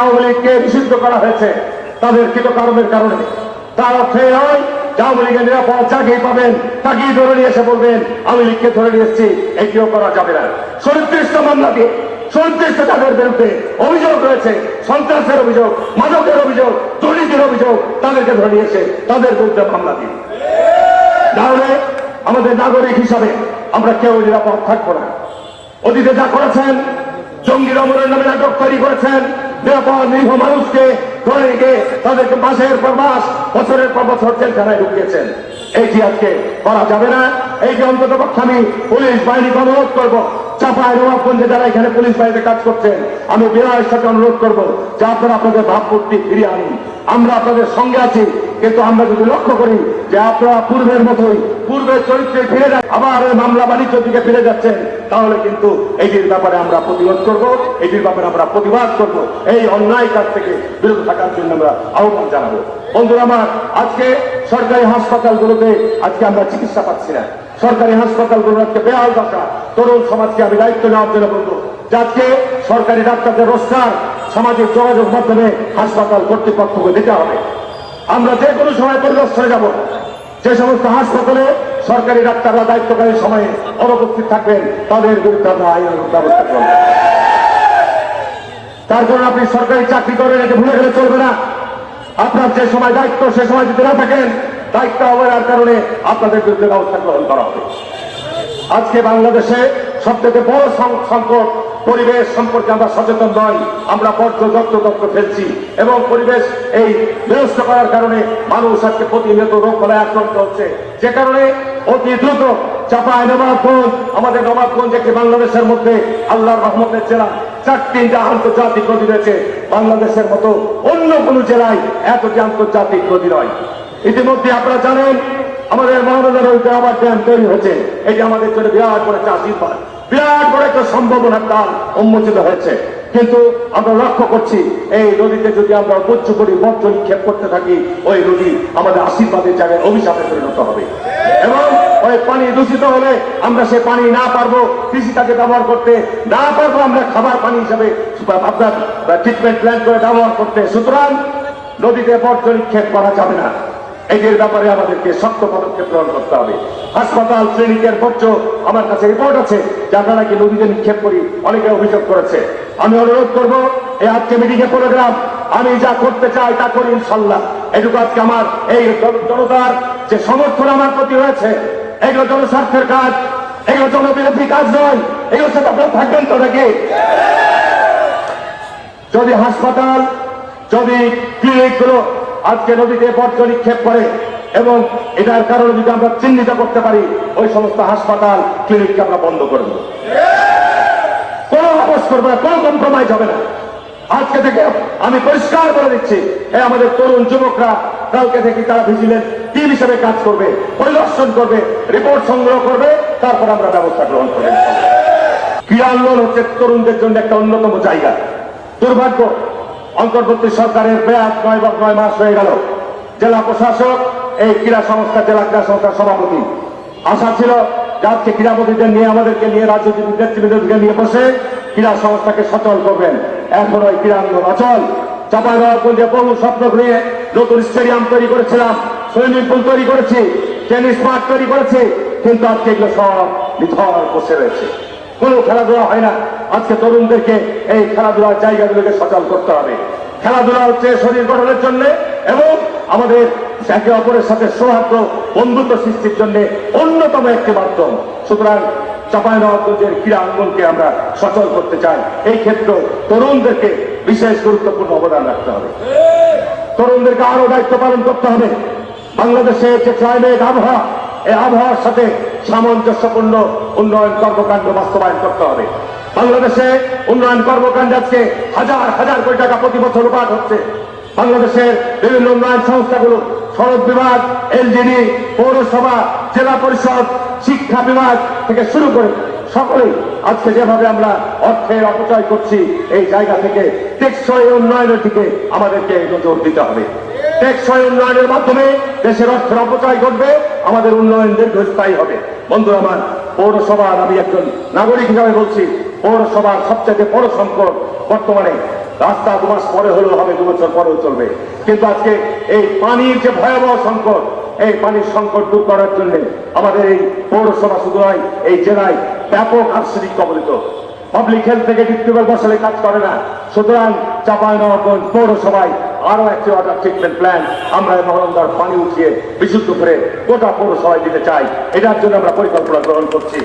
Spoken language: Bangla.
আওয়ামী নিষিদ্ধ করা হয়েছে, তাদের কৃতকর্মের কারণে। তার অর্থ নয়, আওয়ামী নিরাপদ যাকেই পাবেন, তাকেই ধরে নিয়ে এসে বলবেন, আওয়ামী লীগকে ধরে নিয়ে এসেছি, এটিও করা যাবে না। সৈত্রিশটা মামলা দিয়ে সৈত্রিশটা তাদের বিরুদ্ধে অভিযোগ রয়েছে, সন্ত্রাসের অভিযোগ, মাদকের অভিযোগ, দুর্নীতির অভিযোগ, তাদেরকে ধরে নিয়ে এসে তাদের বিরুদ্ধে মামলা দিন তাহলে আমাদের নাগরিক হিসাবে আমরা কেউ নিরাপদ থাকব না। অতীতে যা করেছেন জঙ্গি রমনের নামে নাটক তৈরি করেছেন নিরাপদ নিরীহ মানুষকে ধরে রেখে তাদেরকে মাসের পর মাস, বছরের পর বছর জেলখানায় ঢুকিয়েছেন। এইটি আজকে করা যাবে না। এই যে অন্তত পক্ষে আমি পুলিশ বাহিনীকে অনুরোধ করব চাপায় নবাবগঞ্জে যারা এখানে পুলিশ বাহিনীতে কাজ করছেন, আমি বিনয়ের সাথে অনুরোধ করব যে আপনারা আপনাদের ভাবমূর্তি ফিরিয়ে আনুন। আমরা আপনাদের সঙ্গে আছি, কিন্তু আমরা যদি লক্ষ্য করি যে আপনারা পূর্বের মতোই, পূর্বের চরিত্রে ফিরে যান, আবার মামলা বাণিজ্য দিকে ফিরে যাচ্ছেন। তাহলে কিন্তু এটির ব্যাপারে আমরা প্রতিরোধ করব এটির ব্যাপারে আমরা প্রতিবাদ করব। এই অন্যায় কাজ থেকে বিরত থাকার জন্য আমরা আহ্বান জানাব। বন্ধুরা আমার, আজকে সরকারি হাসপাতালগুলোতে আজকে আমরা চিকিৎসা পাচ্ছি না। সরকারি হাসপাতালগুলো আজকে বেহাল দশা। তরুণ সমাজকে আমি দায়িত্ব নেওয়ার জন্য বলব যে আজকে সরকারি ডাক্তারদের রোজগার, সামাজিক যোগাযোগ মাধ্যমে হাসপাতাল কর্তৃপক্ষকে দিতে হবে। আমরা যে কোনো সময় পরিদর্শনে যাব। যে সমস্ত হাসপাতালে সরকারি ডাক্তাররা দায়িত্বকালীন সময়ে অনুপস্থিত থাকবেন, তাদের বিরুদ্ধে আমরা আইনানুগ ব্যবস্থা করব। তার কারণে আপনি সরকারি চাকরি করেন এটা ভুলে গেলে চলবে না। আপনার যে সময় দায়িত্ব, সে সময় যদি না থাকেন, দায়িত্ব অবহেলার কারণে আপনাদের বিরুদ্ধে ব্যবস্থা গ্রহণ করা হবে। আজকে বাংলাদেশে সবথেকে বড় সংকট পরিবেশ সম্পর্কে আমরা সচেতন নই, আমরা বর্জ্য যত্র তত্র ফেলছি এবং পরিবেশ এই বিনষ্ট করার কারণে মানুষ আজকে প্রতিনিয়ত রোগ বলায় আক্রান্ত হচ্ছে। যে কারণে অতি দ্রুত চাপায় নবাবগঞ্জ আমাদের নবাবগঞ্জ একটি বাংলাদেশের মধ্যে আল্লাহর রহমতের জেলা চারটিটা আন্তর্জাতিক নদী রয়েছে, বাংলাদেশের মতো অন্য কোনো জেলায় এতটি আন্তর্জাতিক নদী নয়। ইতিমধ্যে আপনারা জানেন, আমাদের মহানগর আবার ড্যাম তৈরি হয়েছে। এটি আমাদের জন্য বিরাট বড় একটা আশীর্বাদ, বিরাট বড় একটা সম্ভাবনার দ্বার উন্মোচিত হয়েছে। কিন্তু আমরা লক্ষ্য করছি, এই নদীতে যদি আমরা উচ্চ করি, বর্জ্য নিক্ষেপ করতে থাকি, ওই নদী আমাদের আশীর্বাদের জায়গায় অভিশাপে পরিণত হবে। এবং ওই পানি দূষিত হলে আমরা সে পানি না পারব, কৃষিকাজে ব্যবহার করতে না পারব, আমরা খাবার পানি হিসাবে আপনার ট্রিটমেন্ট প্ল্যান করে ব্যবহার করতে। সুতরাং নদীতে বর্জ্য নিক্ষেপ করা যাবে না। এটির ব্যাপারে আমাদেরকে শক্ত পদক্ষেপ গ্রহণ করতে হবে। হাসপাতাল, ক্লিনিকের বর্জ্য আমার কাছে রিপোর্ট আছে, যারা নাকি নদীতে নিক্ষেপ করি, অনেকে অভিযোগ করেছে। আমি অনুরোধ করব, এই আজকে মিটিংয়ে প্রোগ্রাম আমি যা করতে চাই তা করি ইনশাল্লাহ। এটুকু আজকে আমার এই জনতার যে সমর্থন আমার প্রতি রয়েছে, এগুলো জনস্বার্থের কাজ, এগুলো জনবিরোধী কাজ নয় এগুলোর সাথে আপনারা থাকবেন তো নাকি? যদি হাসপাতাল, যদি ক্লিনিকগুলো আজকে নদীতে বর্জ্য নিক্ষেপ করে, এবং এটার কারণে যদি আমরা চিহ্নিত করতে পারি, ওই সমস্ত হাসপাতাল, ক্লিনিককে আমরা বন্ধ করে করবে না, কোনো কম্প্রোমাইজ হবে না। আজকে থেকে আমি পরিষ্কার করে দিচ্ছি এই আমাদের তরুণ যুবকরা, কালকে থেকে তারা ভিজিলেন্স টিম হিসেবে কাজ করবে, পরিদর্শন করবে রিপোর্ট সংগ্রহ করবে, তারপর আমরা ব্যবস্থা গ্রহণ করব। ক্রীড়া আন্দোলন হচ্ছে তরুণদের জন্য একটা অন্যতম জায়গা। দুর্ভাগ্য, অন্তর্বর্তী সরকারের মেয়াদ নয় বা নয় মাস হয়ে গেল। জেলা প্রশাসক, এই ক্রীড়া সংস্থা, জেলা ক্রীড়া সংস্থার সভাপতি। আশা ছিল যে আজকে ক্রীড়াপতিদের নিয়ে আমাদেরকে নিয়ে রাজনৈতিক নেতৃবৃন্দকে নিয়ে বসে ক্রীড়া সংস্থাকে সচল করবেন। এখন ওই ক্রীড়া আন্দোলন। অচল চাপাইনবাবগঞ্জে বহু স্বপ্ন নিয়ে নতুন স্টেডিয়াম তৈরি করেছিলাম। সুইমিং পুল তৈরি করেছি, টেনিস মাঠ তৈরি করেছি, কিন্তু আজকে এগুলো সব নিথর বসে রয়েছে। কোনো খেলাধুলা হয় না। আজকে তরুণদেরকে এই খেলাধুলার জায়গাগুলোকে সচল করতে হবে। খেলাধুলা হচ্ছে শরীর গঠনের জন্য এবং আমাদের একে অপরের সাথে সৌহার্দ্য বন্ধুত্ব সৃষ্টির জন্য অন্যতম একটি মাধ্যম। সুতরাং চাপাইনবাবগঞ্জের ক্রীড়া অঙ্গনকে আমরা সচল করতে চাই। এই ক্ষেত্রে তরুণদেরকে বিশেষ গুরুত্বপূর্ণ অবদান রাখতে হবে। তরুণদেরকে আরও দায়িত্ব পালন করতে হবে। বাংলাদেশের যে ক্লাইমেট আবহাওয়া, এই আবহাওয়ার সাথে সামঞ্জস্যপূর্ণ উন্নয়ন কর্মকাণ্ড বাস্তবায়ন করতে হবে। বাংলাদেশে উন্নয়ন কর্মকাণ্ড আজকে হাজার হাজার কোটি টাকা প্রতি বছর উপাট হচ্ছে। বাংলাদেশের বিভিন্ন উন্নয়ন সংস্থাগুলো, সড়ক বিভাগ এলজিডি পৌরসভা, জেলা পরিষদ, শিক্ষা বিভাগ থেকে শুরু করে সকলেই আজকে যেভাবে আমরা অর্থের অপচয় করছি, এই জায়গা থেকে টেকসই উন্নয়নের দিকে আমাদেরকে নজর দিতে হবে। টেকসই উন্নয়নের মাধ্যমে দেশের অর্থের অপচয় ঘটবে, আমাদের উন্নয়ন দীর্ঘস্থায়ী হবে। বন্ধু আমার, পৌরসভার আমি একজন নাগরিক হিসাবে বলছি, পৌরসভার সবচেয়ে বড় সংকট বর্তমানে রাস্তা দু মাস পরে হলেও হবে, দু বছর পরেও চলবে। কিন্তু আজকে এই পানির যে ভয়াবহ সংকট, এই পানির সংকট দূর করার জন্য আমাদের এই পৌরসভা শুধু নয়, এই জেলায় ব্যাপক আর্সেনিক কবলিত। পাবলিক হেলথ থেকে ডিস্ট্রিক্ট বসালে কাজ করে না। সুতরাং চাপাইনবাবগঞ্জ পৌরসভায় আরও একটি ওয়াটার ট্রিটমেন্ট প্ল্যান আমরা এই মহানন্দার পানি উঠিয়ে বিশুদ্ধ করে গোটা পৌরসভায় দিতে চাই। এটার জন্য আমরা পরিকল্পনা গ্রহণ করছি।